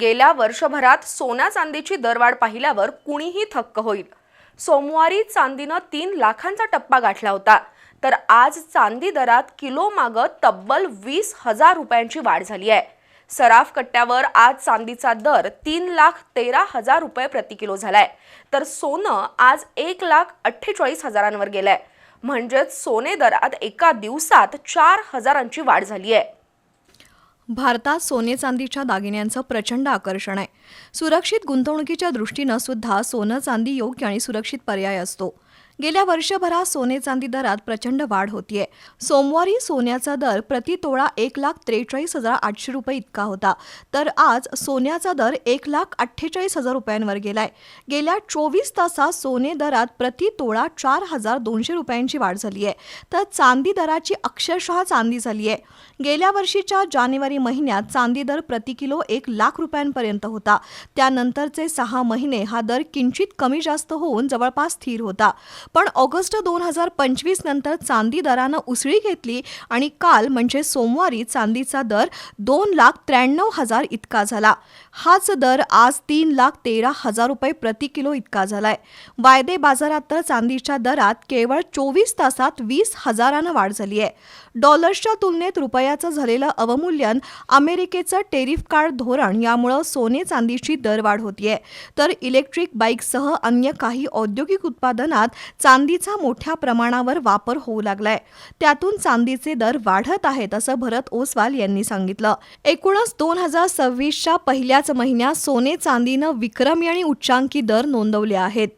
गेल्या वर्षभरात सोन्या चांदीची दरवाढ पाहिल्यावर कुणीही थक्क होईल. सोमवारी चांदीनं तीन लाखांचा टप्पा गाठला होता. तर आज चांदी दरात किलो मागं तब्बल वीस हजार रुपयांची वाढ झाली आहे. सराफ कट्ट्यावर आज चांदीचा दर तीन लाख तेरा हजार रुपये प्रति किलो झालाय. तर सोनं आज एक लाख अठ्ठेचाळीस हजारांवर गेलंय. म्हणजेच सोने दरात एका दिवसात चार हजारांची वाढ झाली आहे. भारतात सोने चांदीच्या दागिन्यांचं प्रचंड आकर्षण आहे. सुरक्षित गुंतवणुकीच्या दृष्टीनं सुद्धा सोनं चांदी योग्य आणि सुरक्षित पर्याय असतो. गेल्या वर्षभरात सोने चांदी दरात प्रचंड वाढ होतीये. सोमवारी सोन्याचा दर प्रति तोळा एक लाख त्रेचाळीस हजार आठशे रुपये इतका होता. तर आज सोन्याचा दर एक लाख अठ्ठेचाळीस हजार रुपयांवर गेलाय. गेल्या चोवीस तासात सोने दरात प्रति तोळा चार हजार दोनशे रुपयांची वाढ झाली आहे तर चांदी दराची अक्षरशः चांदी झाली आहे गेल्या वर्षीच्या जानेवारी महिन्यात चांदी दर प्रति किलो एक लाख रुपयांपर्यंत होता. त्यानंतरचे सहा महिने हा दर किंचित कमी जास्त होऊन जवळपास स्थिर होता. पण ऑगस्ट दोन हजार पंचवीस नंतर चांदी दरानं उसळी घेतली आणि काल म्हणजे सोमवारी चांदीचा दर दोन लाख त्र्याण्णव हजार इतका झाला. हाच दर आज तीन लाख तेरा हजार रुपये प्रति किलो इतका झालाय. वायदे बाजारात तर चांदीच्या दरात केवळ चोवीस तासात वीस हजारानं वाढ झाली आहे. डॉलर्सच्या तुलनेत रुपयाचं झालेलं अवमूल्यन अमेरिकेचं टेरिफ कार्ड धोरण यामुळं सोने चांदीची दरवाढ होतीये. तर इलेक्ट्रिक बाईकसह अन्य काही औद्योगिक उत्पादनात चांदीचा मोठ्या प्रमाणावर वापर होऊ लागलाय. त्यातून चांदीचे दर वाढत आहेत असं भरत ओसवाल यांनी सांगितलं. एकूणच दोन हजार सव्वीसच्या पहिल्याच महिन्यात सोने चांदीनं विक्रमी आणि उच्चांकी दर नोंदवले आहेत.